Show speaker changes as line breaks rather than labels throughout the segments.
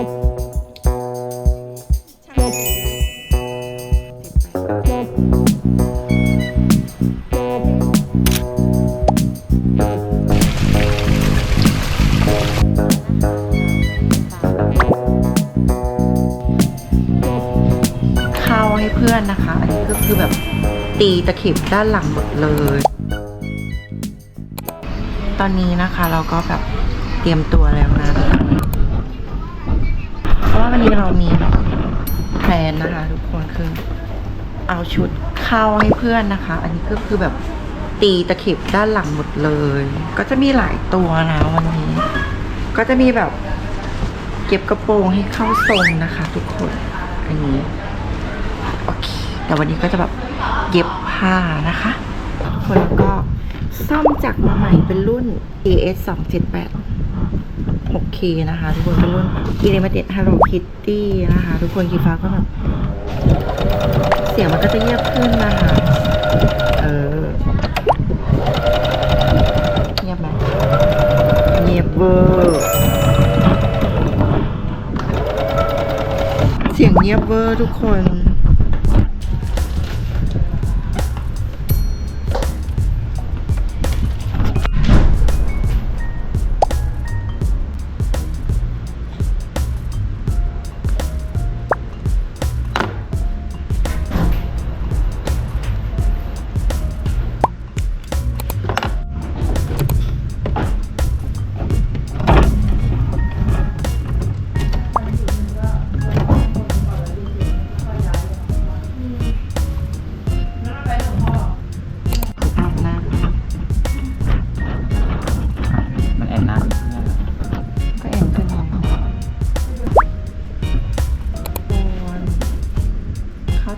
ข้าวให้เพื่อนนะคะ อันนี้ก็คือแบบตีตะเข็บด้านหลังหมดเลย ตอนนี้นะคะเราก็แบบเตรียมตัวแล้วนะ นี้เรามีแพลนนะคะ ทุกคนคือ เอาชุดเข้าให้เพื่อนนะคะ อันนี้ก็คือแบบตีตะเข็บด้านหลังหมดเลย ก็จะมีหลายตัวนะวันนี้ ก็จะมีแบบเก็บกระโปรงให้เข้าทรงนะคะ ทุกคนอันนี้โอเคแต่วันนี้ก็จะแบบเย็บผ้านะคะทุกคนแล้วก็ซ่อมจากมาใหม่เป็นรุ่น AS 278 6K นะคะ ทุกคนเป็นรุ่น Limited Hello Kitty นะคะ ทุกคนกีฟ้าก็แบบเสียงมันก็จะเงียบขึ้นนะคะ เออเงียบไหมเงียบเวอร์เสียงเงียบเวอร์ทุกคน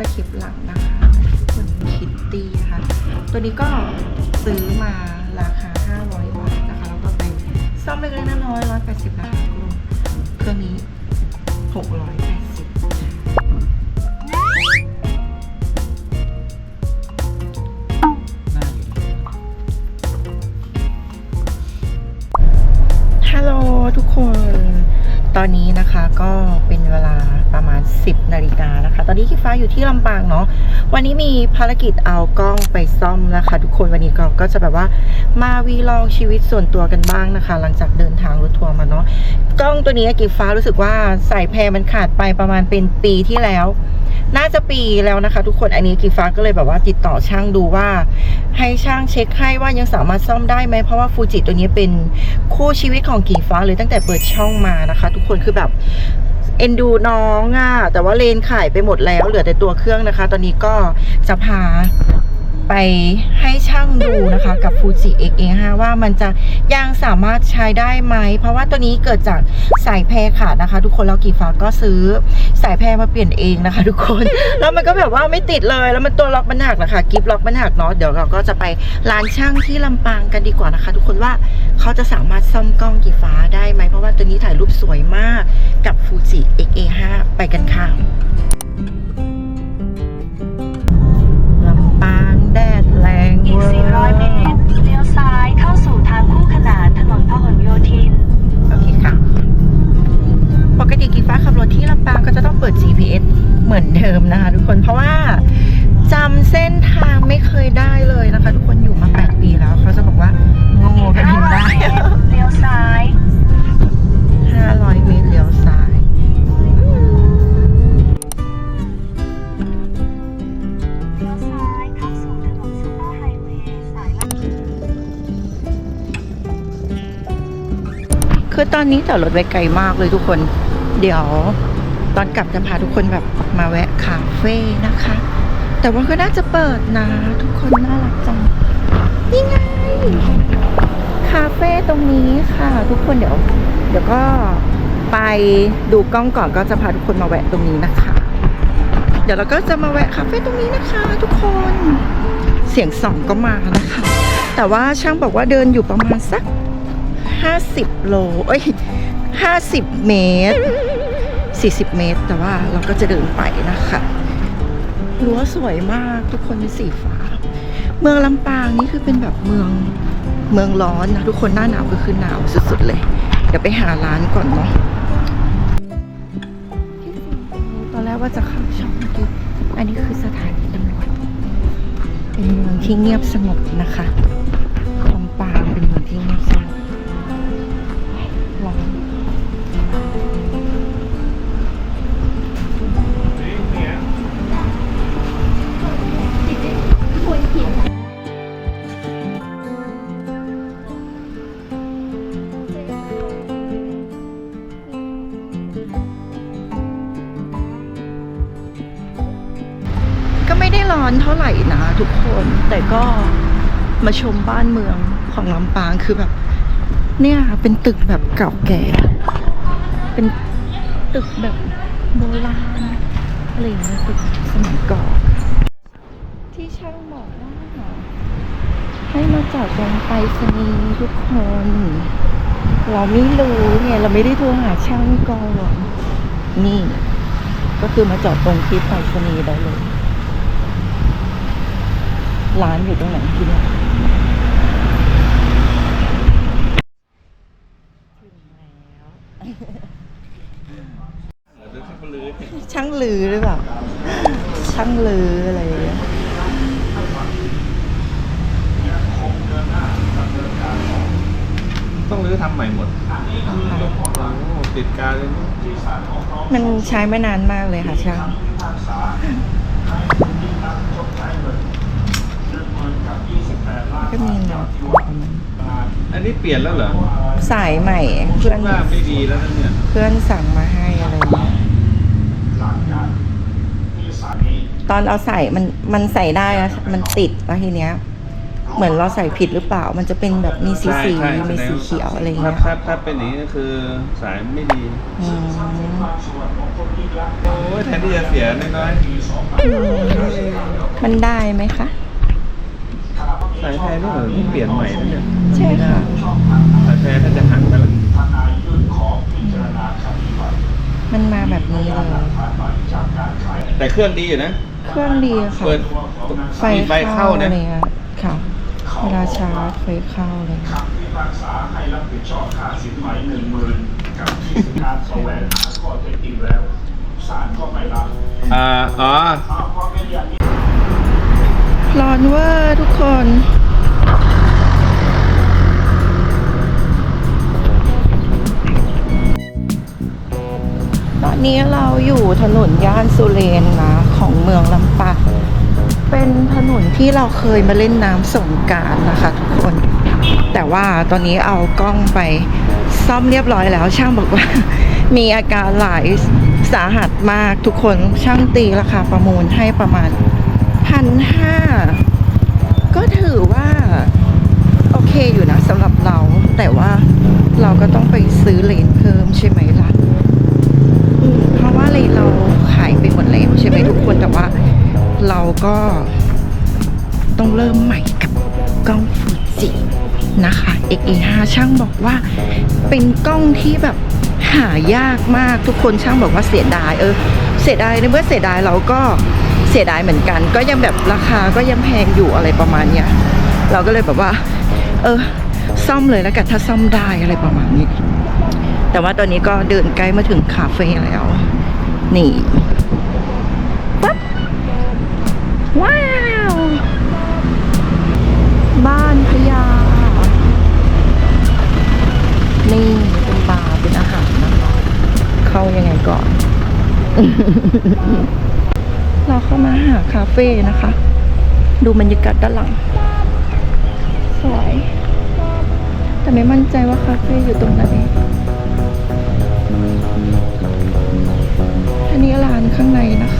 ตะคลิปหลังนะคะเหมือนคิตตี้นะคะ ตัวนี้ก็ซื้อมาราคา 500 บาทนะคะ แล้วก็ไปซ่อมเล็กๆน้อยๆ180นะคะรวมเครื่องนี้
600 อ
นนี้นะคะก็เป็นเวลาประมาณ 10นาฬิกานะคะ ตอนนี้ขี้ฟ้าอยู่ที่ลำปางเนาะวันนี้มีภารกิจเอากล้องไปซ่อมนะคะ ทุกคนวันนี้เราก็จะแบบว่ามาวีลองชีวิตส่วนตัวกันบ้างนะคะ หลังจากเดินทางรถทัวร์มาเนาะกล้องตัวนี้กีฟ้ารู้สึกว่าสายแพรมันขาดไปประมาณเป็นปีที่แล้ว น่าจะปีแล้วนะคะ ทุกคนอันนี้กีฟ้าก็เลยแบบว่าติดต่อช่างดูว่า ให้ช่างเช็คให้ว่ายังสามารถซ่อมได้ไหมเพราะว่าฟูจิตัวนี้เป็นคู่ชีวิตของกีฟ้าเลยตั้งแต่เปิดช่องมานะคะ ทุกคนคือแบบเอ็นดูน้องอะ่ะแต่ว่าเลนขายไปหมดแล้วเหลือแต่ตัวเครื่องนะคะ ตอนนี้ก็จะพา ไปให้ช่างดูนะคะกับ Fuji X-A5 ว่ามันจะยังสามารถใช้ได้ไหม เพราะว่าตัวนี้เกิดจากสายแพรขาดนะคะ ทุกคนแล้วกีฟ้าก็ซื้อสายแพรมาเปลี่ยนเองนะคะ ทุกคน แล้วมันก็แบบว่าไม่ติดเลย แล้วมันตัวล็อกมันหักนะคะกิฟล็อกมันหักเนาะเดี๋ยวเราก็จะไปร้านช่างที่ลำปางกันดีกว่านะคะ ทุกคนว่าเขาจะสามารถซ่อมกล้องกีฟ้าได้ไหมเพราะว่าตัวนี้ถ่ายรูปสวยมากกับ Fuji X-A5 ไปกันค่ะ
กติ
กีฟ้าขับรถที่ลำปางก็จะต้องเปิด GPS เหมือนเดิมนะคะ ทุกคนเพราะว่าจำเส้นทางไม่เคยได้เลยนะคะ ทุกคนอยู่มา 8 ปีแล้วเขาจะบอกว่าโง่กันถึงได้
เลี้ยวซ้าย
500 เมตรเลี้ยวซ้าย
เลี้ยวซ้ายเข้าสู่ถนนซูเปอร์ไฮเวย์สายลาด
คือตอนนี้จอดรถไว้ไกลมากเลยทุกคน เดี๋ยวตอนกลับจะพาทุกคนแบบมาแวะคาเฟ่นะคะ แต่ว่าก็น่าจะเปิดนะ ทุกคนน่ารักจัง นี่ไง คาเฟ่ตรงนี้ค่ะ ทุกคนเดี๋ยว เดี๋ยวก็ไปดูกล้องก่อนก็จะพาทุกคนมาแวะตรงนี้นะคะ เดี๋ยวเราก็จะมาแวะคาเฟ่ตรงนี้นะคะ ทุกคน เสียงสองก็มานะคะ แต่ว่าช่างบอกว่าเดินอยู่ประมาณสัก 50 โล เอ้ย 50 เมตร 40 เมตร แต่ว่าเราก็จะเดินไปนะคะรั้วสวยมากทุกคนเป็นสีฟ้า เมืองลำปางนี่คือเป็นแบบเมืองเมืองร้อนนะทุกคนหน้าหนาวก็คือหนาวสุดๆเลย เดี๋ยวไปหาร้านก่อนเนาะจะเข้าช่องเมื่อกี้อันนี้คือสถานีตำรวจเป็นเมืองที่เงียบสงบนะคะ ร้อนเท่าไหร่นะทุกคน แต่ก็มาชมบ้านเมืองของลำปางคือแบบ เนี่ยเป็นตึกแบบเก่าแก่ เป็นตึกแบบโบราณอะไรอย่างเงี้ยตึกสมัยก่อนที่ช่างบอกว่าให้มาจอดตรงไปรษณีทุกคน เราไม่รู้ไงเราไม่ได้โทรหาช่างก่อนนี่ ก็คือมาจอดตรงที่ไปรษณีได้เลย ร้านอยู่ตรงไหนที่เนี่ยช่างลือหรือเปล่า ช่างลืออะไรอย่างเงี้ย
ต้องรื้อทำใหม่หมดโอ้ติดการเลย
มันใช้ไม่นานมากเลยค่ะช่าง ก็มีเนาะ
อันนี้เปลี่ยนแล้วเหรอ
สายใหม่เพื่อน
ว่าไม่ดีแล้วนะเนี่ย
เพื่อนสั่งมาให้อะไรเงี้ยตอนเอาใส่มันมันใส่ได้แล้วมันติดแล้วทีเนี้ย เหมือนเราใส่ผิดหรือเปล่า มันจะเป็นแบบมีสี
ใช่
สี
ใช่
มีสีเขียวอะไร
ถ้า
เงี้ย
ถ้าถ้าเป็นอย่างนี้ก็คือสายไม่ดี
อืม
โอ้ยแทนที่จะเสียน้อย
มันได้ไหมคะ
ๆ สายแทนนี่เหมือนเปลี่ยนใหม่นะเนี่ย
ใช่ค่ะ
สายแทนถ้าจะหักไปละ
มันมาแบบนี้เลย
แต่เครื่องดีอยู่นะ
เครื่องดีค่ะ
เปิด
ไฟ
มีไฟเข้า
อะไร
นะ
เงี้ยค่ะ เวลาชาร์จไฟเข้าเลย
พิพากษาให้รับผิดชอบค่าสินไหมหนึ่งหมื่นกับที่การแสวงหาข้อเท็จจริงแล้วศาลก็ไม่รับ
อ่าอ๋อ
อ้าวเพ
ร้อนเวอร์ทุกคนตอนนี้เราอยู่ถนนย่านสุเรนนะของเมืองลำปางเป็นถนนที่เราเคยมาเล่นน้ำสงการนะคะทุกคน แต่ว่าตอนนี้เอากล้องไปซ่อมเรียบร้อยแล้วช่างบอกว่า มีอาการหลายสาหัสมากทุกคนช่างตีราคาประมูลให้ประมาณ พันห้าก็ถือว่า โอเคอยู่นะสำหรับเรา แต่ว่าเราก็ต้องไปซื้อเลนส์เพิ่มใช่ไหมล่ะเพราะว่าเลนเราขายไปหมดแล้วใช่ไหมทุกคนแต่ว่า เราก็ต้องเริ่มใหม่กับกล้องฟูจินะคะ XE5 ช่างบอกว่าเป็นกล้องที่แบบหายากมากทุกคนช่างบอกว่าเสียดายเออ เสียดายในเมื่อเสียดายเราก็ เสียดายเหมือนกัน ก็ยังแบบราคาก็ยังแพงอยู่อะไรประมาณเนี้ยเราก็เลยแบบว่า เออ ซ่อมเลยแล้วกันถ้าซ่อมได้อะไรประมาณนี้ แต่ว่าตอนนี้ก็เดินใกล้มาถึงคาเฟ่แล้ว นี่ปั๊บว้าว บ้านพญานี่เป็นบาร์เป็นอาหารนะคะ เข้ายังไงก่อน เข้ามาหาคาเฟ่นะคะ ดูบรรยากาศด้านหลัง สวย แต่ไม่มั่นใจว่าคาเฟ่อยู่ตรงไหน อันนี้ร้านข้างในนะคะ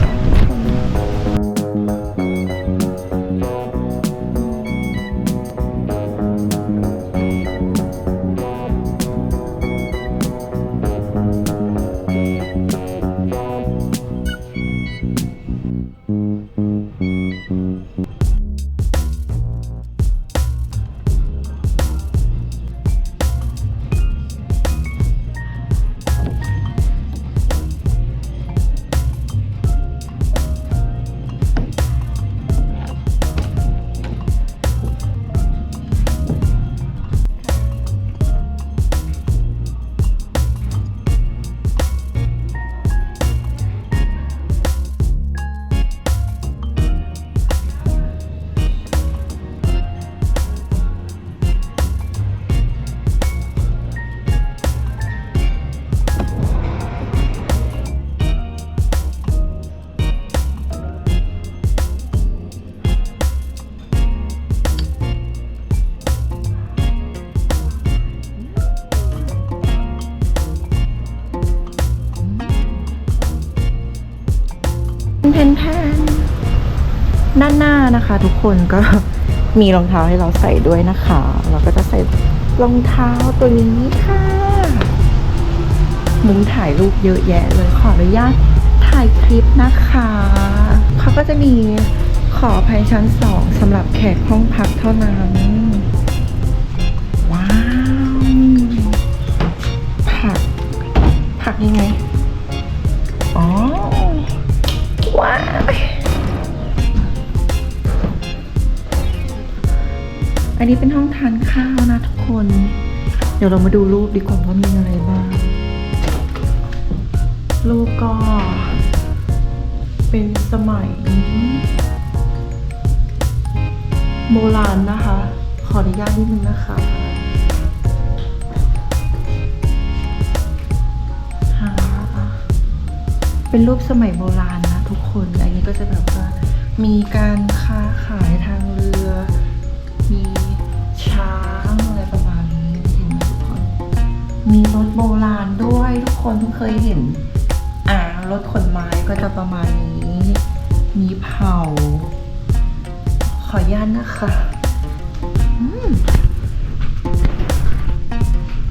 นแทนด้านหน้านะคะ ทุกคนก็มีรองเท้าให้เราใส่ด้วยนะคะ เราก็จะใส่รองเท้าตัวนี้ค่ะมุมถ่ายรูปเยอะแยะเลยขออนุญาตถ่ายคลิปนะคะ เขาก็จะมีขออภัยชั้นสองสำหรับแขกห้องพักเท่านั้น นี้เป็นห้องทานข้าวนะทุกคน เดี๋ยวเรามาดูรูปดีกว่าว่ามีอะไรบ้าง รูปก็ เป็นสมัย โบราณนะคะ ขออนุญาตนิดนึงนะคะหาเป็นรูปสมัยโบราณนะทุกคน อันนี้ก็จะแบบว่ามีการค้าขายทาง มีรถโบราณด้วย ทุกคนเพิ่งเคยเห็น อ่ารถขนไม้ก็จะประมาณนี้ มีเผา ขออนุญาตนะคะอืม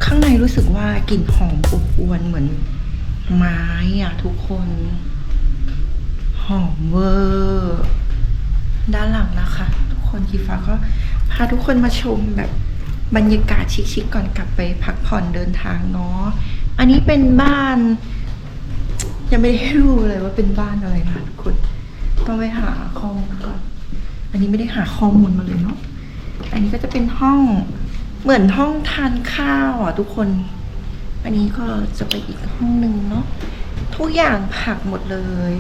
ข้างในรู้สึกว่ากลิ่นหอมอบอวนเหมือนไม้อะทุกคน หอมเวอร์ด้านหลังนะคะ ทุกคนกีฟ้าก็พาทุกคนมาชมแบบ บรรยากาศชิคๆก่อนกลับไปพักผ่อนเดินทางเนาะ อันนี้เป็นบ้าน ยังไม่ได้ให้เลยว่าเป็นบ้านอะไรนะทุกคนต้องไปหาข้อมูลก่อน อันนี้ไม่ได้หาข้อมูลมาเลยเนาะ อันนี้ก็จะเป็นห้องเหมือนห้องทานข้าวอะทุกคน อันนี้ก็จะไปอีกห้องหนึ่งเนาะ ทุกอย่างผักหมดเลย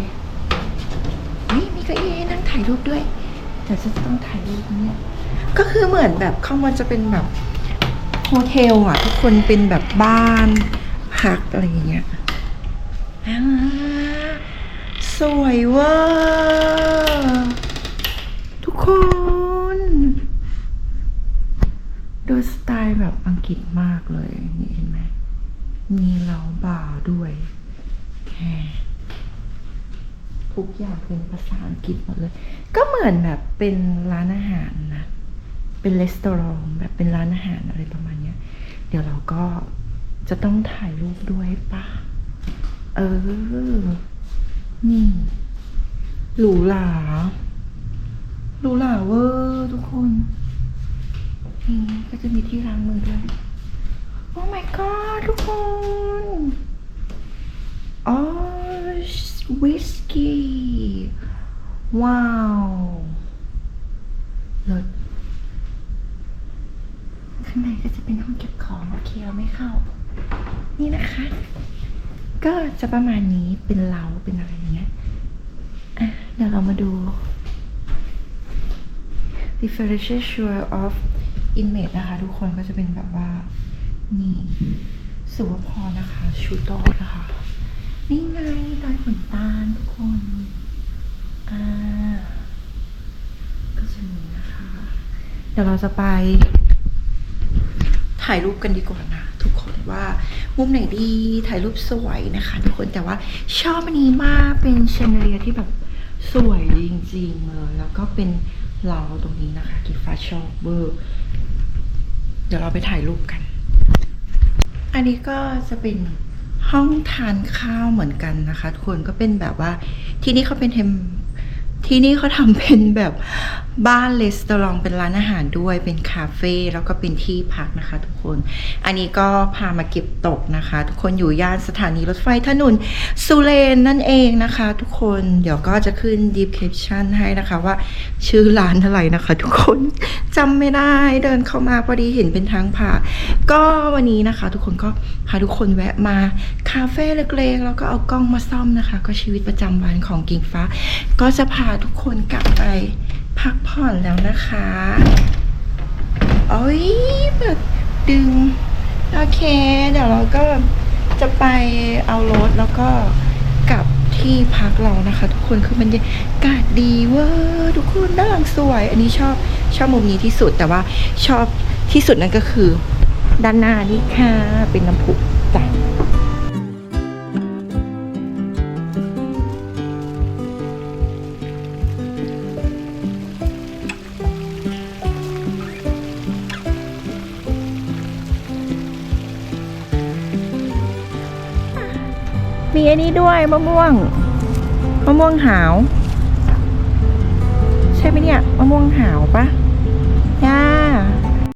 นี่มีเก้าอี้ให้นั่งถ่ายรูปด้วย เดี๋ยวจะต้องถ่ายรูปเนี่ย ก็คือเหมือนแบบข้างบนจะเป็นแบบโฮเทลอะ ทุกคนเป็นแบบบ้านพักอะไรอย่างเงี้ยอ่าสวยว่าทุกคน ดูสไตล์แบบอังกฤษมากเลย นี่เห็นไหม มีเหลาบ่าด้วยแค่ทุกอย่างเป็นภาษาอังกฤษหมดเลย ก็เหมือนแบบเป็นร้านอาหารนะ เป็นรีสตอรองแบบเป็นร้านอาหารอะไรประมาณเนี้ย เดี๋ยวเราก็จะต้องถ่ายรูปด้วยปะเออ นี่ หรูหราหรูหราเวอร์ทุกคนนี่ก็จะมีที่ล้างมือด้วย โอ้ my god ทุกคนอ๋อวิสกี้ ว้าวเลิศข้างในก็ จะเป็นห้องเก็บของโอเคเราไม่เข้า นี่นะคะ ก็จะประมาณนี้เป็นเลาเป็นอะไรอย่างเงี้ยอะเดี๋ยวเรามาดู differential of image นะคะ ทุกคนก็จะเป็นแบบว่า นี่สุวพรนะคะ ชูโตนะคะ นี่ไงดอยขุนตาทุกคนอ่าก็จะมีนะคะ เดี๋ยวเราจะไป ถ่ายรูปกันดีกว่านะทุกคนว่ามุมไหนดีถ่ายรูปสวยนะคะ ทุกคนแต่ว่าชอบอันนี้มากเป็นเชนเดอเรียที่แบบสวยจริงๆเลยแล้วก็เป็นเราตรงนี้นะคะกิฟฟ้าชอบเบอร์เดี๋ยวเราไปถ่ายรูปกัน อันนี้ก็จะเป็นห้องทานข้าวเหมือนกันนะคะ ทุกคนก็เป็นแบบว่าที่นี่เขาเป็นเทม ที่นี่เขาทำเป็นแบบบ้านรีสตอรองเป็นร้านอาหารด้วยเป็นคาเฟ่แล้วก็เป็นที่พักนะคะ ทุกคน อันนี้ก็พามาเก็บตกนะคะ ทุกคนอยู่ย่านสถานีรถไฟถนนสุเรนนั่นเองนะคะ ทุกคนเดี๋ยวก็จะขึ้น description ให้นะคะว่าชื่อร้านอะไรนะคะ ทุกคนจำไม่ได้เดินเข้ามาพอดีเห็นเป็นทางผ่า ก็วันนี้นะคะ ทุกคนก็พาทุกคนแวะมาคาเฟ่เล็กๆแล้วก็เอากล้องมาซ่อมนะคะ ก็ชีวิตประจำวันของกิ่งฟ้า ก็จะพาทุกคนกลับไปพักผ่อนแล้วนะคะโอ้ยแบบดึง โอเค เดี๋ยวเราก็จะไปเอารถแล้วก็กลับที่พักเรานะคะ ทุกคนคือบรรยากาศดีเวอร์ทุกคนด้านหลังสวย อันนี้ชอบชอบมุมนี้ที่สุดแต่ว่าชอบที่สุดนั่นก็คือ ด้านหน้านี่ค่ะ เป็นน้ำพุจ้ะมีอันนี้ด้วยมะม่วงมะม่วงหาว ใช่ไหมเนี่ยมะม่วงหาวปะ